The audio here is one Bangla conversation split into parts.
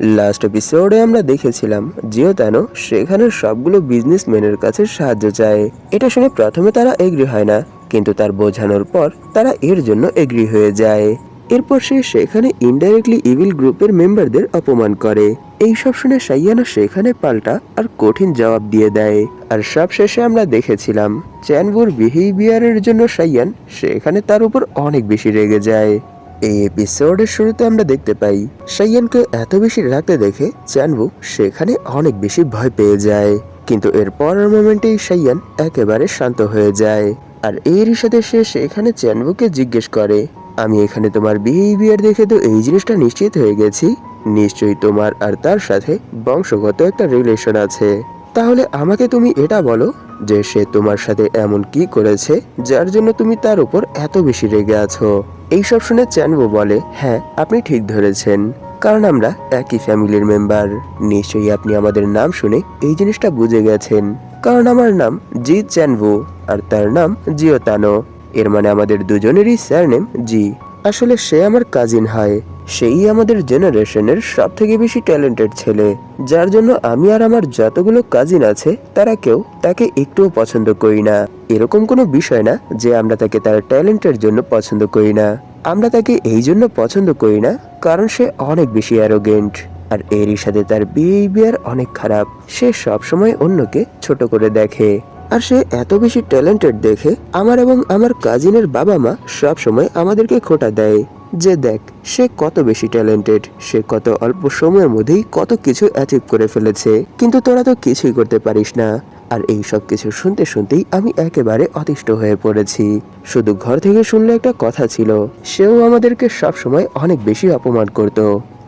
লাস্ট এপিসোডে আমরা দেখেছিলাম যেও জিওতানো সেখানের সবগুলো বিজনেসম্যানের কাছে সাহায্য চায়। এটা শুনে প্রথমে তারা এগ্রি হয় না, কিন্তু তার বোঝানোর পর তারা এর জন্য এগ্রি হয়ে যায়। এরপর সে সেখানে ইনডাইরেক্টলি ইভিল গ্রুপের মেম্বারদের অপমান করে। এই সব শুনে সাইয়ানা সেখানে পাল্টা আর কঠিন জবাব দিয়ে দেয়। আর সব শেষে আমরা দেখেছিলাম, চ্যানবুর বিহেভিয়ারের জন্য সাইয়ান সেখানে তার উপর অনেক বেশি রেগে যায়। এই এপিসোডের শুরুতে আমরা দেখতে পাই, সাইয়ানকে এত বেশি রাগতে দেখে চ্যানবু সেখানে অনেক বেশি ভয় পেয়ে যায়। কিন্তু এর পরের মোমেন্টেই সাইয়ান একেবারে শান্ত হয়ে যায়। আর এরই সাথে সে সেখানে চ্যানবুকে জিজ্ঞেস করে, আমি এখানে তোমার বিহেভিয়ার দেখে তো এই জিনিসটা নিশ্চিত হয়ে গেছি? নিশ্চয়ই তোমার আর তার সাথে বংশগত একটা রিলেশন আছে। তাহলে আমাকে তুমি এটা বলো যে সে তোমার সাথে এমন কি করেছে যার জন্য তুমি তার উপর এত বেশি রেগে আছো? এইসব শুনে চ্যানবো বলে হ্যাঁ আপনি ঠিক ধরেছেন। কারণ আমরা একই ফ্যামিলির মেম্বার। নিশ্চয়ই আপনি আমাদের নাম শুনে এই জিনিসটা বুঝে গেছেন। কারণ আমার নাম জি চ্যানভো আর তার নাম জিও তানো এর মানে আমাদের দুজনেরই স্যার নেম জি। আসলে সে আমার কাজিন হয়। সেই আমাদের জেনারেশনের সব থেকে বেশি ট্যালেন্টেড ছেলে। যার জন্য আমি আর আমার যতগুলো কাজিন আছে, তারা কেউ তাকে একটুও পছন্দ করি না। এরকম কোনো বিষয় না যে আমরা তাকে তার ট্যালেন্টের জন্য পছন্দ করি না। আমরা তাকে এই জন্য পছন্দ করি না কারণ সে অনেক বেশি অ্যারোগেন্ট আর এরই সাথে তার বিহেভিয়ার অনেক খারাপ। সে সবসময় অন্যকে ছোট করে দেখে। আর সে এত বেশি ট্যালেন্টেড দেখে আমার এবং আমার কাজিনের বাবা মা সব সময় আমাদেরকে খোটা দেয় যে দেখ, সে কত বেশি ট্যালেন্টেড সে কত অল্প সময়ের মধ্যেই কত কিছু অ্যাচিভ করে ফেলেছে। কিন্তু তোরা তো কিছুই করতে পারিস না। আর এই সব কিছু শুনতে শুনতেই আমি একেবারে অতিষ্ঠ হয়ে পড়েছি। শুধু ঘর থেকে শুনলে একটা কথা ছিল, সেও আমাদেরকে সব সময় অনেক বেশি অপমান করত।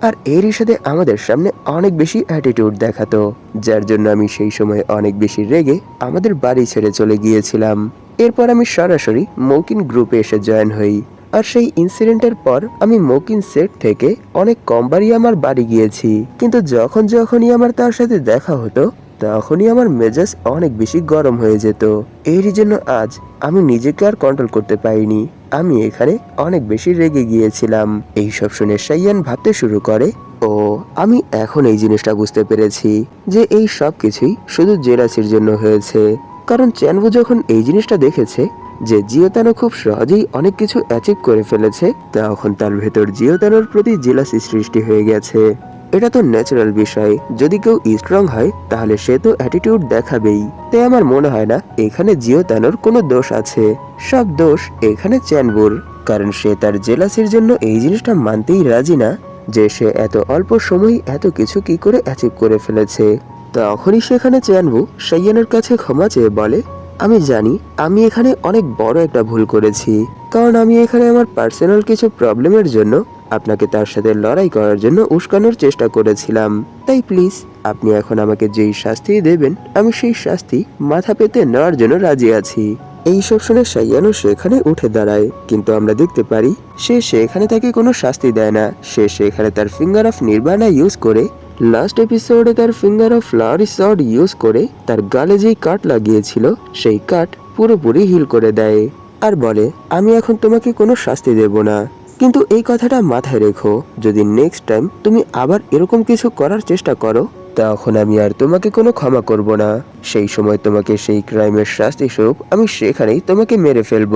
আর এর সাথে আমাদের সামনে অনেক বেশি অ্যাটিটিউড দেখাতো, যার জন্য আমি সেই সময় অনেক বেশি রেগে আমাদের বাড়ি ছেড়ে চলে গিয়েছিলাম। এরপর আমি সরাসরি মৌকিন গ্রুপে এসে জয়েন হই। আর সেই ইনসিডেন্টের পর আমি মৌকিন সেট থেকে অনেক কমবারই আমার বাড়ি গিয়েছি। কিন্তু যখন যখনই আমার তার সাথে দেখা হতো তখনই আমার মেজাজ অনেক বেশি গরম হয়ে যেত। এরই জন্য আজ আমি নিজেকে আর কন্ট্রোল করতে পারিনি। আমি এখানে অনেক বেশি রেগে গিয়েছিলাম। এইসব শুনে সাইয়ান ভাবতে শুরু করে, ও, আমি এখন এই জিনিসটা বুঝতে পেরেছি যে এই সব কিছুই শুধু জেলাসির জন্য হয়েছে। কারণ চ্যানবু যখন এই জিনিসটা দেখেছে যে জিওতানো খুব সহজেই অনেক কিছু অ্যাচিভ করে ফেলেছে, তখন তার ভেতর জিওতানোর প্রতি জেলাসি সৃষ্টি হয়ে গেছে। এটা তো ন্যাচারাল বিষয়। যদি কেউ স্ট্রং হয়, তাহলে সে তো অ্যাটিটিউড দেখাবেই। তাই আমার মনে হয় না, এখানে জিওতানোর কোনো দোষ আছে। সব দোষ এখানে চ্যানবুর। কারণ সে তার জেলাসির জন্য এই জিনিসটা মানতেই রাজি না, যে সে এত অল্প সময় এত কিছু কি করে অ্যাচিভ করে ফেলেছে। তখনই সেখানে চ্যানবু সাইয়ানের কাছে ক্ষমা চেয়ে বলে, আমি জানি, আমি এখানে অনেক বড় একটা ভুল করেছি। কারণ আমি এখানে আমার পার্সোনাল কিছু প্রবলেমের জন্য আপনাকে তার সাথে লড়াই করার জন্য উস্কানোর চেষ্টা করেছিলাম। তাই প্লিজ, আপনি এখন আমাকে যেই শাস্তি দেবেন, আমি সেই শাস্তি মাথা পেতে নেওয়ার জন্য রাজি আছি। এইসব শুনে সাইয়ানো সেখানে উঠে দাঁড়ায়। কিন্তু আমরা দেখতে পারি, সে সেখানে তাকে কোনো শাস্তি দেয় না। সে সেখানে তার ফিঙ্গার অফ নির্বাণা ইউজ করে লাস্ট এপিসোডে তার finger of flowery sword use করে, তার গালে যেই কাট লাগিয়েছিল, সেই কাট পুরোপুরি হিল করে দেয়। আর বলে, আমি এখন তোমাকে কোনো শাস্তি দেব না। কিন্তু এই কথাটা মাথায় রেখো, যদি নেক্সট টাইম তুমি আবার এরকম কিছু করার চেষ্টা করো, তখন আমি আর তোমাকে কোনো ক্ষমা করব না। সেই সময় তোমাকে সেই ক্রাইমের শাস্তি স্বরূপ আমি সেখানেই তোমাকে মেরে ফেলব।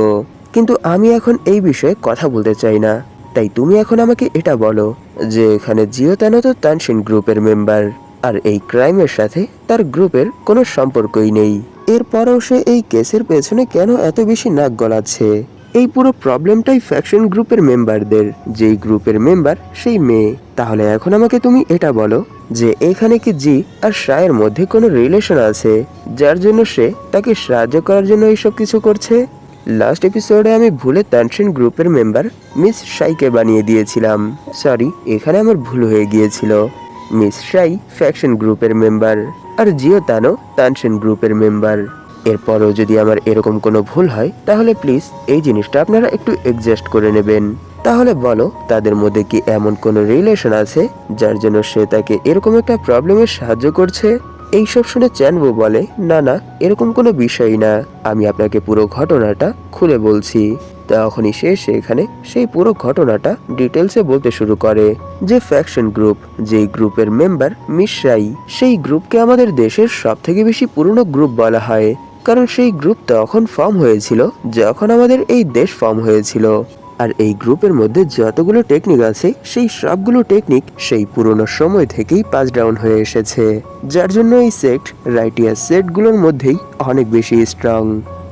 কিন্তু আমি এখন এই বিষয়ে কথা বলতে চাই না। তাই তুমি এখন আমাকে এটা বলো যে এখানে জিওতানো তো তানসিন গ্রুপের মেম্বার আর এই ক্রাইমের সাথে তার গ্রুপের কোনো সম্পর্কই নেই। এরপরেও সে এই কেসের পেছনে কেন এত বেশি নাক গলাচ্ছে? এই পুরো প্রবলেমটাই ফ্যাকশন গ্রুপের মেম্বারদের যেই গ্রুপের মেম্বার সেই মেয়ে। তাহলে এখন আমাকে তুমি এটা বলো যে এখানে কি জি আর শায়ের মধ্যে কোনো রিলেশন আছে? যার জন্য সে তাকে সাহায্য করার জন্য এইসব কিছু করছে? লাস্ট এপিসোডে আমি ভুলে তানসিন গ্রুপের মেম্বার মিস শাইকে বানিয়ে দিয়েছিলাম। সরি এখানে আমার ভুল হয়ে গিয়েছিল। মিস শাই ফ্যাকশন গ্রুপের মেম্বার আর জিও তানো তানসিন গ্রুপের মেম্বার এরপরও যদি আমার এরকম কোনো ভুল হয়, তাহলে প্লিজ এই জিনিসটা আপনারা একটু এডজাস্ট করে নেবেন। তাহলে বলো, তাদের মধ্যে কি এমন কোনো রিলেশন আছে, যার জন্য সে তাকে এরকম একটা প্রবলেমের সাহায্য করছে? এইসব শুনে চ্যানবো বলে, না না, এরকম কোনো বিষয় না। আমি আপনাকে পুরো ঘটনাটা খুলে বলছি। তখনই সে সেখানে সেই পুরো ঘটনাটা ডিটেলসে বলতে শুরু করে, যে ফ্যাকশন গ্রুপ যেই গ্রুপের মেম্বার মিশ্রাই, সেই গ্রুপকে আমাদের দেশের সব থেকে বেশি পুরনো গ্রুপ বলা হয়। কারণ সেই গ্রুপ তখন ফর্ম হয়েছিল, যখন আমাদের এই দেশ ফর্ম হয়েছিল। আর এই গ্রুপের মধ্যে যতগুলো টেকনিক আছে, সেই সবগুলো টেকনিক সেই পুরনো সময় থেকেই পাস ডাউন হয়ে এসেছে। যার জন্য এই সেক্ট রাইটিয়াস সেটগুলোর মধ্যেই অনেক বেশি স্ট্রং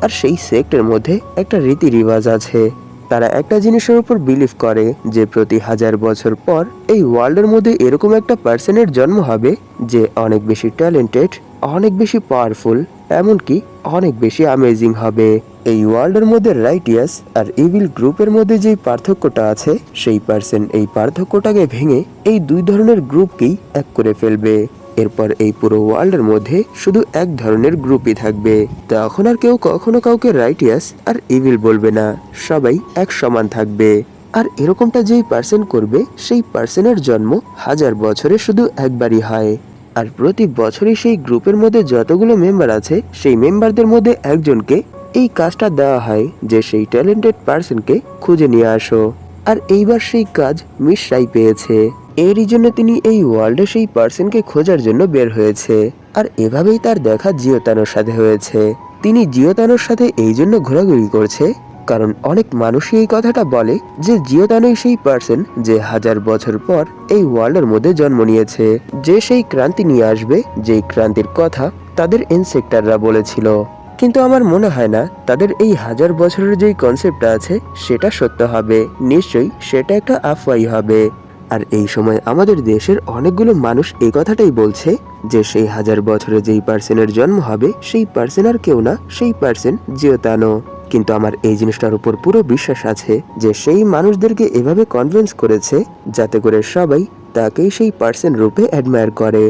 আর সেই সেক্টের মধ্যে একটা রীতি রিবাজ আছে। তারা একটা জিনিসের উপর বিলিভ করে যে প্রতি হাজার বছর পর এই ওয়ার্ল্ডের মধ্যে এরকম একটা পার্সনের জন্ম হবে যে অনেক বেশি ট্যালেন্টেড অনেক বেশি পাওয়ারফুল এমনকি অনেক বেশি আমেজিং হবে। এই ওয়ার্ল্ডের মধ্যে রাইটিয়াস আর ইভিল গ্রুপের মধ্যে যেই পার্থক্যটা আছে, সেই পার্সন এই পার্থক্যটাকে ভেঙে এই দুই ধরনের গ্রুপকেই এক করে ফেলবে। এরপর এই পুরো ওয়ার্ল্ডের মধ্যে শুধু এক ধরনের গ্রুপই থাকবে। তখন আর কেউ কখনো কাউকে রাইটিয়াস আর ইভিল বলবে না। সবাই এক সমান থাকবে। আর এরকমটা যেই পার্সন করবে, সেই পার্সনের জন্ম হাজার বছরে শুধু একবারই হয়। আর প্রতি বছরই সেই গ্রুপের মধ্যে যতগুলো মেম্বার আছে, সেই মেম্বারদের মধ্যে একজনকে এই কাজটা দেওয়া হয় যে সেই ট্যালেন্টেড পার্সনকে খুঁজে নিয়ে আসো। আর এইবার সেই কাজ মিশ্রাই পেয়েছে। এরই জন্য তিনি এই ওয়ার্ল্ডে সেই পার্সনকে খোঁজার জন্য বের হয়েছে। আর এভাবেই তার দেখা জিওতানোর সাথে হয়েছে। তিনি জিওতানোর সাথে এই জন্য ঘোরাঘুরি করছে কারণ অনেক মানুষই এই কথাটা বলে যে জিওতানোই সেই পার্সন যে হাজার বছর পর এই ওয়ার্ল্ডের মধ্যে জন্ম নিয়েছে। যে সেই ক্রান্তি নিয়ে আসবে, যেই ক্রান্তির কথা তাদের ইনসেক্টররা বলেছিল। কিন্তু আমার মনে হয় না, তাদের এই হাজার বছরের যেই কনসেপ্টটা আছে, সেটা সত্য হবে। নিশ্চয়ই সেটা একটা আফওয়াই হবে। আর এই সময় আমাদের দেশের অনেকগুলো মানুষ এই কথাটাই বলছে যে সেই হাজার বছরে যেই পার্সনের জন্ম হবে, সেই পার্সন আর কেউ না, সেই পার্সন জিওতানো কিন্তু আমার এই জিনিসটার উপর পুরো বিশ্বাস আছে যে সেই মানুষদেরকে এভাবে কনভিন্স করেছে যাতে করে সবাই তাকেই সেই পার্সন রূপে অ্যাডমায়ার করে।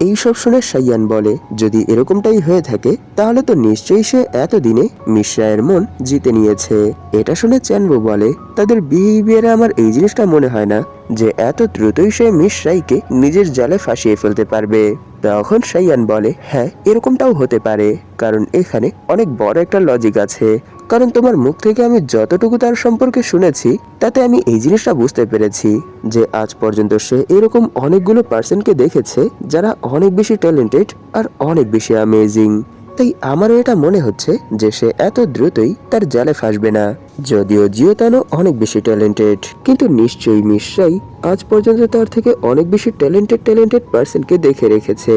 এইসব শুনে সাইয়ান বলে, যদি এরকমটাই হয়ে থাকে, তাহলে তো নিশ্চয়ই সে এতদিনে মিশ্রায়ের মন জিতে নিয়েছে। এটা শুনে চ্যানবো বলে, তাদের বিহেভিয়ারে আমার এই জিনিসটা মনে হয় না। যে এত দ্রুতই সে মিশ্রাইকে নিজের জালে ফাঁসিয়ে ফেলতে পারবে। তখন সাইয়ান বলে হ্যাঁ এরকমটাও হতে পারে, কারণ এখানে অনেক বড় একটা লজিক আছে। কারণ তোমার মুখ থেকে আমি যতটুকু তার সম্পর্কে শুনেছি, তাতে আমি এই জিনিসটা বুঝতে পেরেছি যে আজ পর্যন্ত সে এরকম অনেকগুলো পার্সনকে দেখেছে যারা অনেক বেশি ট্যালেন্টেড আর অনেক বেশি অ্যামেজিং তাই আমারও এটা মনে হচ্ছে যে সে এত দ্রুতই তার জালে ফাঁসবে না। যদিও জিওতানো অনেক বেশি ট্যালেন্টেড কিন্তু নিশ্চয়ই মিশ্রাই আজ পর্যন্ত তার থেকে অনেক বেশি ট্যালেন্টেড ট্যালেন্টেড পার্সনকে দেখে রেখেছে।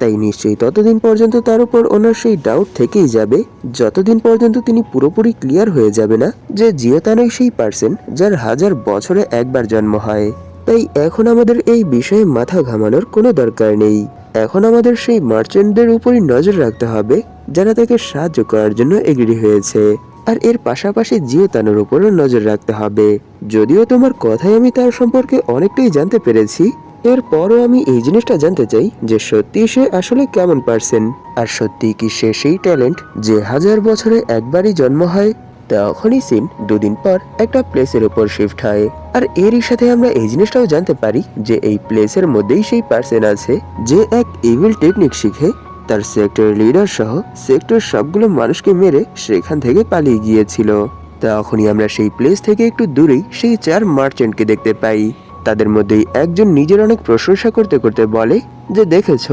তাই নিশ্চয়ই ততদিন পর্যন্ত তার উপর ওনার সেই ডাউট থেকেই যাবে, যতদিন পর্যন্ত তিনি পুরোপুরি ক্লিয়ার হয়ে যাবে না যে জিওতানোই সেই পার্সন যার হাজার বছরে একবার জন্ম হয়। তাই এখন আমাদের এই বিষয়ে মাথা ঘামানোর কোনো দরকার নেই। এখন আমাদের সেই মার্চেন্টদের উপরই নজর রাখতে হবে, যারা তাকে সাহায্য করার জন্য এগ্রি হয়েছে। আর এর পাশাপাশি জিওতানোর উপরও নজর রাখতে হবে। যদিও তোমার কথায় আমি তার সম্পর্কে অনেকটাই জানতে পেরেছি, এরপরও আমি এই জিনিসটা জানতে চাই যে সত্যি সে আসলে কেমন পার্সন আর সত্যি কি সে সেই ট্যালেন্ট যে হাজার বছরে একবারই জন্ম হয় তখনই সিন দুদিন পর একটা প্লেসের উপর শিফট হয়। আর এরই সাথে আমরা এই জিনিসটাও জানতে পারি যে এই প্লেসের মধ্যেই সেই পার্সেন আছে যে এক ইভিল টেকনিক শিখে তার সেক্টর লিডার সহ সেক্টর সবগুলো মানুষকে মেরে সেখান থেকে পালিয়ে গিয়েছিল। তখনই আমরা সেই প্লেস থেকে একটু দূরেই সেই চার মার্চেন্টকে দেখতে পাই। তাদের মধ্যেই একজন নিজের অনেক প্রশংসা করতে করতে বলে যে, দেখেছ,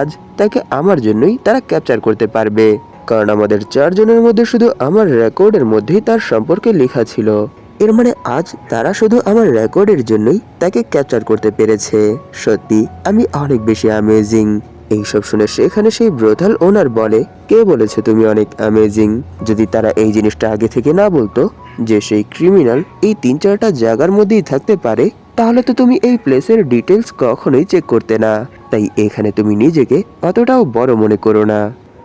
আজ তাকে আমার জন্যই তারা ক্যাপচার করতে পারবে। কারণ আমাদের চারজনের মধ্যে শুধু আমার রেকর্ডের মধ্যেই তার সম্পর্কে লেখা ছিল। এর মানে আজ তারা শুধু আমার রেকর্ডের জন্যই তাকে ক্যাপচার করতে পেরেছে। সত্যি, আমি অনেক বেশি অ্যামেজিং এইসব শুনে সেখানে সেই ব্রোথাল ওনার বলে, কে বলেছে তুমি অনেক অ্যামেজিং যদি তারা এই জিনিসটা আগে থেকে না বলতো, যে সেই ক্রিমিনাল এই তিন চারটা জায়গার মধ্যেই থাকতে পারে, তাহলে তো তুমি এই প্লেসের ডিটেলস কখনোই চেক করতে না। তাই এখানে তুমি নিজেকে অতটাও বড় মনে করো না।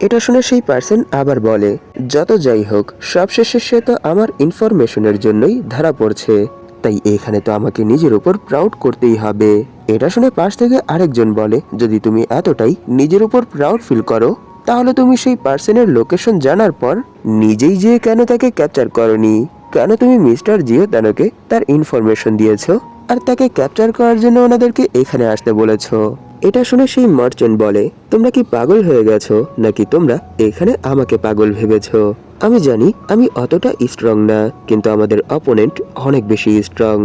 এটা শুনে সেই পার্সন আবার বলে, যত যাই হোক, সবশেষে সে তো আমার ইনফরমেশনের জন্যই ধরা পড়ছে। তাই এখানে তো আমাকে নিজের উপর প্রাউড করতেই হবে। এটা শুনে পাশ থেকে আরেকজন বলে, যদি তুমি এতটাই নিজের উপর প্রাউড ফিল করো, তাহলে তুমি সেই পার্সনের লোকেশন জানার পর নিজেই যেয়ে কেন তাকে ক্যাপচার করনি? কেন তুমি মিস্টার জিওতানোকে তার ইনফরমেশন দিয়েছ? আর তাকে ক্যাপচার করার জন্য ওনাদেরকে এখানে আসতে বলেছ। এটা শুনে সেই মার্চেন্ট বলে, তোমরা কি পাগল হয়ে গেছো? নাকি তোমরা এখানে আমাকে পাগল ভেবেছো? আমি জানি, আমি অতটা স্ট্রং না, কিন্তু আমাদের অপোনেন্ট অনেক বেশি স্ট্রং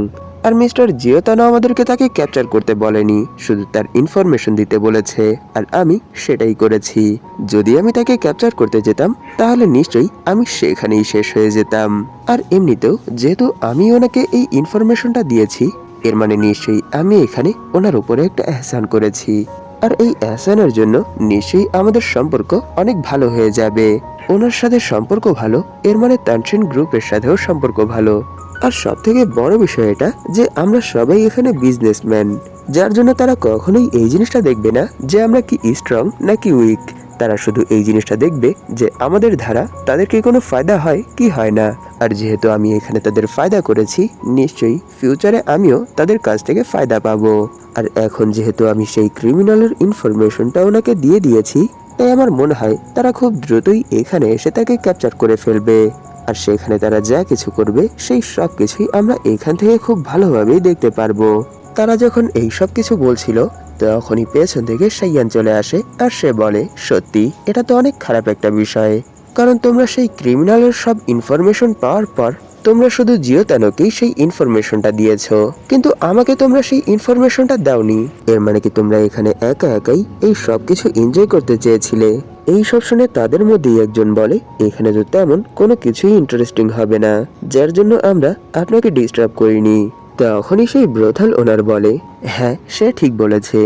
আর মিস্টার জিওতানো আমাদেরকে তাকে ক্যাপচার করতে বলেনি, শুধু তার ইনফরমেশন দিতে বলেছে, আর আমি সেটাই করেছি। যদি আমি তাকে ক্যাপচার করতে যেতাম, তাহলে নিশ্চয়ই আমি সেখানেই শেষ হয়ে যেতাম। আর এমনিতেও, যেহেতু আমি ওনাকে এই ইনফরমেশনটা দিয়েছি এর মানে নিশ্চয়ই আমি এখানে ওনার উপরে একটা এহসান করেছি। আর এই এহসানের জন্য নিশ্চয়ই আমাদের সম্পর্ক অনেক ভালো হয়ে যাবে। ওনার সাথে সম্পর্ক ভালো, এর মানে তানসিন গ্রুপের সাথেও সম্পর্ক ভালো। আর সব থেকে বড় বিষয় এটা যে আমরা সবাই এখানে বিজনেসম্যান যার জন্য তারা কখনোই এই জিনিসটা দেখবে না যে আমরা কি স্ট্রং নাকি উইক তারা শুধু এই জিনিসটা দেখবে যে আমাদের ধারা তাদেরকে কোনো ফায়দা হয় কি হয় না। আর যেহেতু আমি এখানে তাদের ফায়দা করেছি, নিশ্চয়ই ফিউচারে আমিও তাদের কাছ থেকে ফায়দা পাবো। আর এখন যেহেতু আমি সেই ক্রিমিনালের ইনফরমেশনটা ওনাকে দিয়ে দিয়েছি, তাই আমার মনে হয় তারা খুব দ্রুতই এখানে এসে তাকে ক্যাপচার করে ফেলবে। আর সেখানে তারা যা কিছু করবে, সেই সব কিছুই আমরা এখান থেকে খুব ভালোভাবেই দেখতে পারব। তারা যখন এই সব কিছু বলছিল তখনই পেছন থেকে সাইয়ান চলে আসে আর সে বলে, সত্যি, এটা তো অনেক খারাপ একটা বিষয়। কারণ তোমরা সেই ক্রিমিনালের সব ইনফরমেশন পাওয়ার পর তোমরা শুধু জিওতানোকেই সেই ইনফরমেশনটা দিয়েছ। কিন্তু আমাকে তোমরা সেই ইনফরমেশনটা দাওনি। এর মানে কি তোমরা এখানে একা একাই এই সব কিছু এনজয় করতে চেয়েছিলে? এই সব শুনে তাদের মধ্যেই একজন বলে, এখানে তো তেমন কোনো কিছুই ইন্টারেস্টিং হবে না। যার জন্য আমরা আপনাকে ডিস্টার্ব করিনি। তখনই সেই ব্রথাল ওনার বলে হ্যাঁ সে ঠিক বলেছে।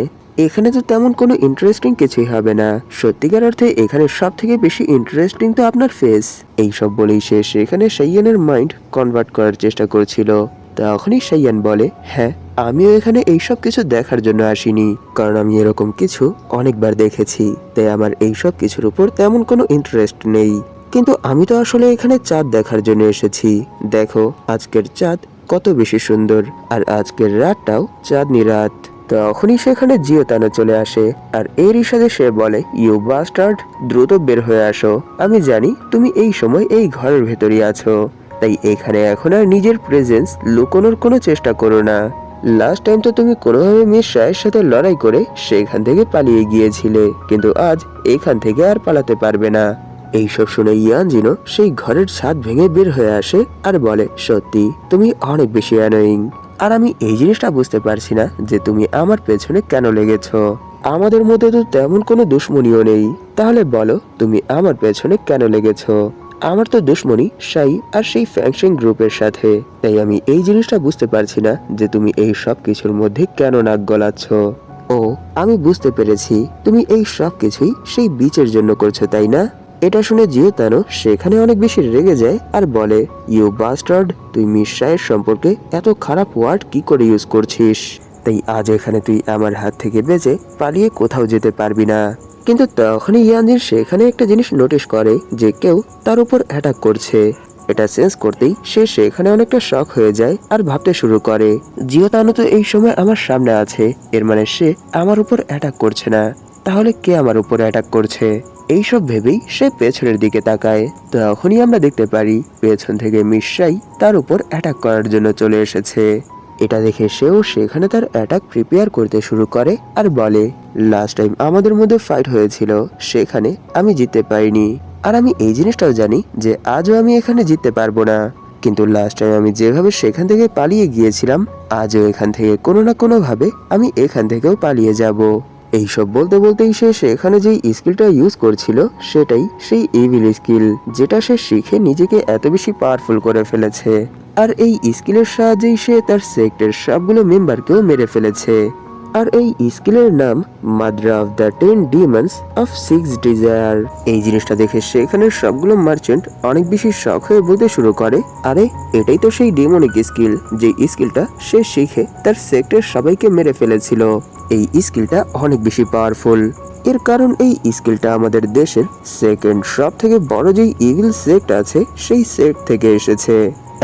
এখানে তো তেমন কোনো ইন্টারেস্টিং কিছুই হবে না। সত্যিকার অর্থে এখানে সব থেকে বেশি ইন্টারেস্টিং তো আপনার ফেস এইসব বলেই সে সেখানে সাইয়ানের মাইন্ড কনভার্ট করার চেষ্টা করছিল। তখনই সাইয়ান বলে হ্যাঁ আমিও এখানে এইসব কিছু দেখার জন্য আসিনি, কারণ আমি এরকম কিছু অনেকবার দেখেছি। তাই আমার এইসব কিছুর উপর তেমন কোনো ইন্টারেস্ট নেই। কিন্তু আমি তো আসলে এখানে চাঁদ দেখার জন্য এসেছি। দেখো, আজকের চাঁদ কত বেশি সুন্দর। আর আজকের রাতটাও চাঁদনি রাত। তখনই সেখানে জিওতানো চলে আসে। আর এরই সাথে সে বলে ইউ বাস্টার্ড দ্রুত বের হয়ে আসো। আমি জানি তুমি এই সময় এই ঘরের ভেতরই আছো। তাই এখানে এখন আর নিজের প্রেজেন্স লুকোনোর কোনো চেষ্টা করো না। লাস্ট টাইম তো তুমি কোনোভাবে মিস রায়ের সাথে লড়াই করে সেখান থেকে পালিয়ে গিয়েছিলে। কিন্তু আজ এখান থেকে আর পালাতে পারবে না। এইসব শুনে ইয়ানজিনো সেই ঘরের ছাদ ভেঙে বের হয়ে আসে আর বলে, সত্যি, তুমি অনেক বেশি অ্যানোয়িং আর আমি এই জিনিসটা বুঝতে পারছি না যে তুমি আমার পেছনে কেন লেগেছো। আমাদের মধ্যে তো তেমন কোনো দুশ্মনীও নেই। তাহলে বলো, তুমি আমার পেছনে কেন লেগেছো? আমার তো দুশ্মনী, সাই আর সেই ফ্যাংশিং গ্রুপের সাথে। তাই আমি এই জিনিসটা বুঝতে পারছি না যে তুমি এই সব কিছুর মধ্যে কেন নাক গলাচ্ছ। ও, আমি বুঝতে পেরেছি। তুমি এই সব কিছুই সেই বিচের জন্য করছ, তাই না? এটা শুনে জিওতানো সেখানে অনেক বেশি রেগে যায় আর বলে, ইউ বাস্টার্ড, তুই মিশাইয়ের সম্পর্কে এত খারাপ ওয়ার্ড কি করে ইউজ করছিস? তাই আজ এখানে তুই আমার হাত থেকে বেঁচে পালিয়ে কোথাও যেতে পারবি না। কিন্তু তখনই ইয়ানজিন সেখানে একটা জিনিস নোটিশ করে যে কেউ তার উপর অ্যাটাক করছে। এটা সেন্স করতেই সে সেখানে অনেকটা শখ হয়ে যায় আর ভাবতে শুরু করে, জিও তানু তো এই সময় আমার সামনে আছে। এর মানে সে আমার উপর অ্যাটাক করছে না। তাহলে কে আমার উপর অ্যাটাক করছে? এইসব ভেবেই সে পেছনের দিকে তাকায়। তখনই আমরা দেখতে পারি, পেছন থেকে মিশাই তার উপর অ্যাটাক করার জন্য চলে এসেছে। এটা দেখে সেও সেখানে তার অ্যাটাক প্রিপেয়ার করতে শুরু করে আর বলে লাস্ট টাইম আমাদের মধ্যে ফাইট হয়েছিল, সেখানে আমি জিততে পারিনি। আর আমি এই জিনিসটাও জানি যে আজও আমি এখানে জিততে পারব না। কিন্তু লাস্ট টাইম আমি যেভাবে সেখান থেকে পালিয়ে গিয়েছিলাম, আজও এখান থেকে কোনো না কোনোভাবে আমি এখান থেকেও পালিয়ে যাব। এইসব বলতে বলতেই সে সেখানে যেই স্কিলটা ইউজ করছিল, সেটাই সেই ইভিল স্কিল যেটা সে শিখে নিজেকে এত বেশি পাওয়ারফুল করে ফেলেছে। আর এই স্কিলের সাহায্যেই সে তার সেক্টের সবগুলো মেম্বারকেও মেরে ফেলেছে। আর এই স্কিলের নাম mudra of the ten demons of six desire. এই জিনিসটা দেখে সেখানের সবগুলো মার্চেন্ট অনেক বেশি শখ হয়ে বলতে শুরু করে। আরে, এটাই তো সেই ডিমনিক স্কিল যে স্কিলটা সে শিখে তার সেক্টের সবাইকে মেরে ফেলেছিল। এই স্কিলটা অনেক বেশি পাওয়ারফুল এর কারণ এই স্কিলটা আমাদের দেশের সেকেন্ড সব থেকে বড় যেই ইভিল সেক্ট আছে, সেই সেক্ট থেকে এসেছে।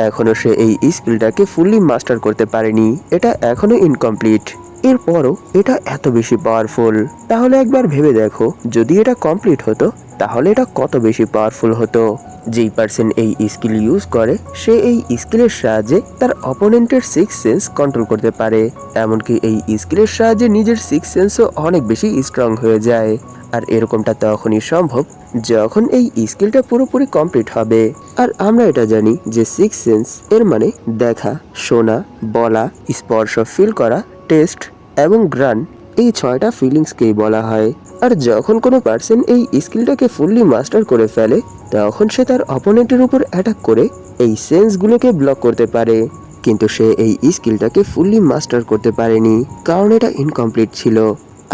এখনও সে এই স্কিলটাকে ফুললি মাস্টার করতে পারেনি। এটা এখনও ইনকমপ্লিট এরপরও এটা এত বেশি পাওয়ারফুল তাহলে একবার ভেবে দেখো, যদি এটা কমপ্লিট হতো, তাহলে এটা কত বেশি পাওয়ারফুল হতো। যেই পার্সন এই স্কিল ইউজ করে, সে এই স্কিলের সাহায্যে তার অপোনেন্টের সিক্স সেন্স কন্ট্রোল করতে পারে। এমনকি এই স্কিলের সাহায্যে নিজের সিক্স সেন্সও অনেক বেশি স্ট্রং হয়ে যায়। আর এরকমটা তখনই সম্ভব যখন এই স্কিলটা পুরোপুরি কমপ্লিট হবে। আর আমরা এটা জানি যে সিক্স সেন্স এর মানে দেখা, শোনা, বলা, স্পর্শ ফিল করা টেস্ট এবং গ্রান, এই ছয়টা ফিলিংসকেই বলা হয়। আর যখন কোনো পার্সন এই স্কিলটাকে ফুললি মাস্টার করে ফেলে, তখন সে তার অপোনেন্টের উপর অ্যাটাক করে এই সেন্সগুলোকে ব্লক করতে পারে। কিন্তু সে এই স্কিলটাকে ফুললি মাস্টার করতে পারেনি, কারণ এটা ইনকমপ্লিট ছিল।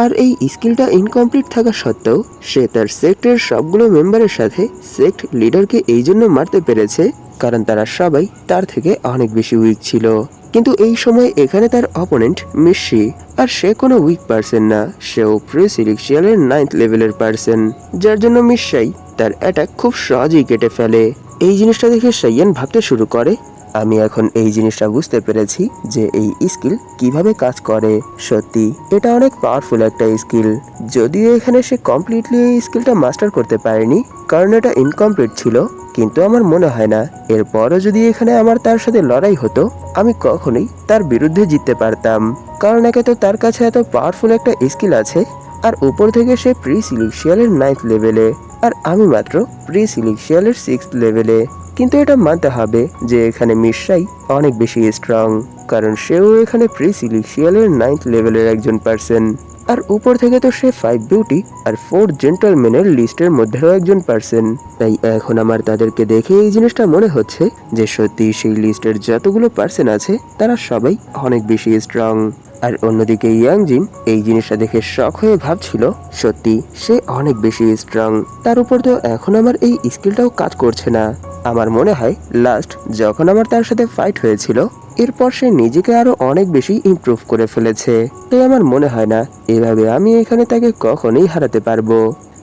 আর এই স্কিলটা ইনকমপ্লিট থাকা সত্ত্বেও, সে তার সেক্টের সবগুলো মেম্বারের সাথে সেক্ট লিডারকে এই জন্য মারতে পেরেছে, কারণ তারা সবাই তার থেকে অনেক বেশি উইক ছিল। কিন্তু এই সময় এখানে তার অপোনেন্ট মিশি আর সে কোনো উইক পার্সন না। সেও প্রি সিলেকশিয়ালের নাইন্থ লেভেলের পার্সন যার জন্য মিশাই তার অ্যাটাক খুব সহজেই কেটে ফেলে। এই জিনিসটা দেখে সাইয়ান ভাবতে শুরু করে আমি এখন এই জিনিসটা বুঝতে পেরেছি যে এই স্কিল কীভাবে কাজ করে, সত্যি এটা অনেক পাওয়ারফুল একটা স্কিল। যদিও এখানে সে কমপ্লিটলি এই স্কিলটা মাস্টার করতে পারেনি, কারণ এটা ইনকমপ্লিট ছিল, কিন্তু আমার মনে হয় না। এরপরও যদি এখানে আমার তার সাথে লড়াই হতো, আমি কখনোই তার বিরুদ্ধে জিততে পারতাম। কারণ একে তো তার কাছে এত পাওয়ারফুল একটা স্কিল আছে, আর উপর থেকে সে প্রি সিলেকশিয়ালের নাইন্থ লেভেলে আর আমি মাত্র প্রি সিলেকশিয়ালের সিক্স লেভেলে কিন্তু এটা মানতে হবে যে এখানে মিশাই অনেক বেশি স্ট্রং কারণ সেও এখানে প্রি সিলেকশিয়ালের নাইন্থ লেভেলের একজন পার্সন আর উপর থেকে তো সে ফাইভ বিউটি আর ফোর জেন্টলম্যানের লিস্টের মধ্যেও একজন পার্সন তাই এখন আমার তাদেরকে দেখে এই জিনিসটা মনে হচ্ছে যে সত্যি সেই লিস্টের যতগুলো পার্সন আছে, তারা সবাই অনেক বেশি স্ট্রং আর অন্যদিকে ইয়াংজিন এই জিনিসটা দেখে শখ হয়ে ভাবছিল, সত্যি, সে অনেক বেশি স্ট্রং তার উপর তো এখন আমার এই স্কিলটাও কাজ করছে না। আমার মনে হয় লাস্ট যখন আমার তার সাথে ফাইট হয়েছিল, এরপর সে নিজেকে আরও অনেক বেশি ইমপ্রুভ করে ফেলেছে। তাই আমার মনে হয় না, এভাবে আমি এখানে তাকে কখনোই হারাতে পারব।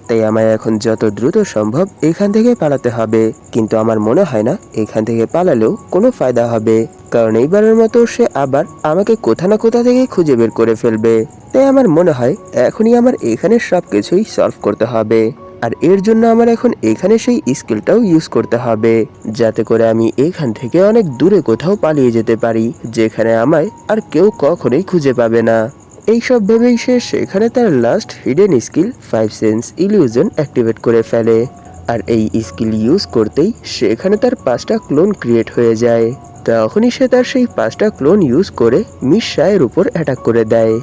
তাই আমায় এখন যত দ্রুত সম্ভব এখান থেকে পালাতে হবে। কিন্তু আমার মনে হয় না, এখান থেকে পালালেও কোনো ফায়দা হবে। কারণ এইবারের মতো সে আবার আমাকে কোথা না কোথা থেকে খুঁজে বের করে ফেলবে। তাই আমার মনে হয় এখনই আমার এখানে সব কিছুই সলভ করতে হবে। আর এর জন্য আমার এখন এখানে সেই স্কিলটাও ইউজ করতে হবে, যাতে করে আমি এখান থেকে অনেক দূরে কোথাও পালিয়ে যেতে পারি, যেখানে আমায় আর কেউ কখনোই খুঁজে পাবে না। এইসব ভেবেই সে সেখানে তার last hidden skill five sense illusion activate করে ফেলে। আর এই স্কিল ইউজ করতেই সেখানে তার পাঁচটা ক্লোন ক্রিয়েট হয়ে যায়। তখনই সে তার সেই পাঁচটা ক্লোন ইউজ করে মিস শায়ের উপর অ্যাটাক করে দেয়।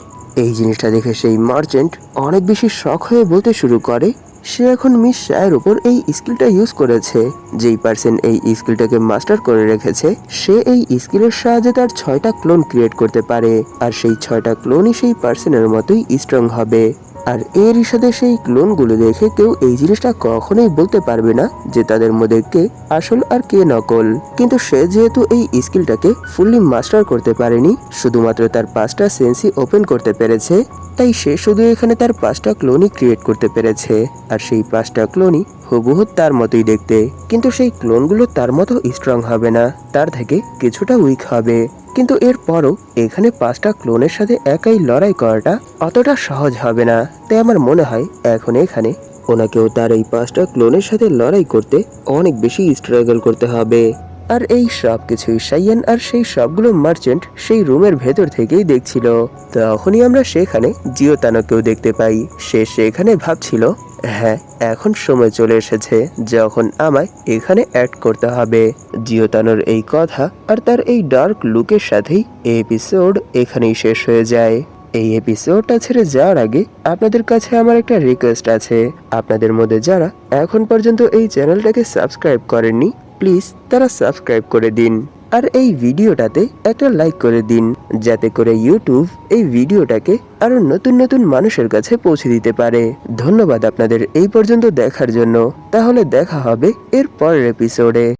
এই জিনিসটা দেখে সেই মার্চেন্ট অনেক বেশি শখ হয়ে বলতে শুরু করে, সে এখন মিস শায়ের উপর এই স্কিলটা ইউজ করেছে। যেই পার্সন এই স্কিলটাকে মাস্টার করে রেখেছে, সে এই স্কিলের সাহায্যে তার ছয়টা ক্লোন ক্রিয়েট করতে পারে, আর সেই ছয়টা ক্লোনই সেই পার্সনের মতোই স্ট্রং হবে। আর এর সাথে সেই ক্লোনগুলো দেখে কেউ এই জিনিসটা কখনোই বলতে পারবে না যে তাদের মধ্যে কে আসল আর কে নকল। কিন্তু সে যেহেতু এই স্কিলটাকে ফুললি মাস্টার করতে পারেনি, শুধুমাত্র তার পাঁচটা সেন্সি ওপেন করতে পেরেছে, তাই সে শুধু এখানে তার পাঁচটা ক্লোনই ক্রিয়েট করতে পেরেছে। আর সেই পাঁচটা ক্লোনই হুবহু তার মতোই দেখতে। কিন্তু সেই ক্লোনগুলো তার মতো স্ট্রং হবে না। তার থেকে কিছুটা উইক হবে। কিন্তু এরপরও এখানে পাঁচটা ক্লোনের সাথে একাই লড়াই করাটা অতটা সহজ হবে না। তাই আমার মনে হয় এখন এখানে ওনাকেও তার এই পাঁচটা ক্লোনের সাথে লড়াই করতে অনেক বেশি স্ট্রাগল করতে হবে। আর এই সব কিছুই সাইয়ান আর সেই সবগুলো মার্চেন্ট সেই রুমের ভেতর থেকেই দেখছিল। তখনই আমরা সেখানে জিওতানকেও দেখতে পাই। সে সেখানে ভাবছিল হ্যাঁ এখন সময় চলে এসেছে যখন আমায় এখানে অ্যাড করতে হবে। জিওতানোর এই কথা আর তার এই ডার্ক লুকের সাথেই এপিসোড এখানেই শেষ হয়ে যায়। এই এপিসোডটা ছেড়ে যাওয়ার আগে আপনাদের কাছে আমার একটা রিকোয়েস্ট আছে। আপনাদের মধ্যে যারা এখন পর্যন্ত এই চ্যানেলটাকে সাবস্ক্রাইব করেননি প্লিজ তারা সাবস্ক্রাইব করে দিন। আর এই ভিডিওটাতে একটা লাইক করে দিন, যাতে করে ইউটিউব এই ভিডিওটাকে আরও নতুন নতুন মানুষের কাছে পৌঁছে দিতে পারে। ধন্যবাদ আপনাদের এই পর্যন্ত দেখার জন্য। তাহলে দেখা হবে এর পরের এপিসোডে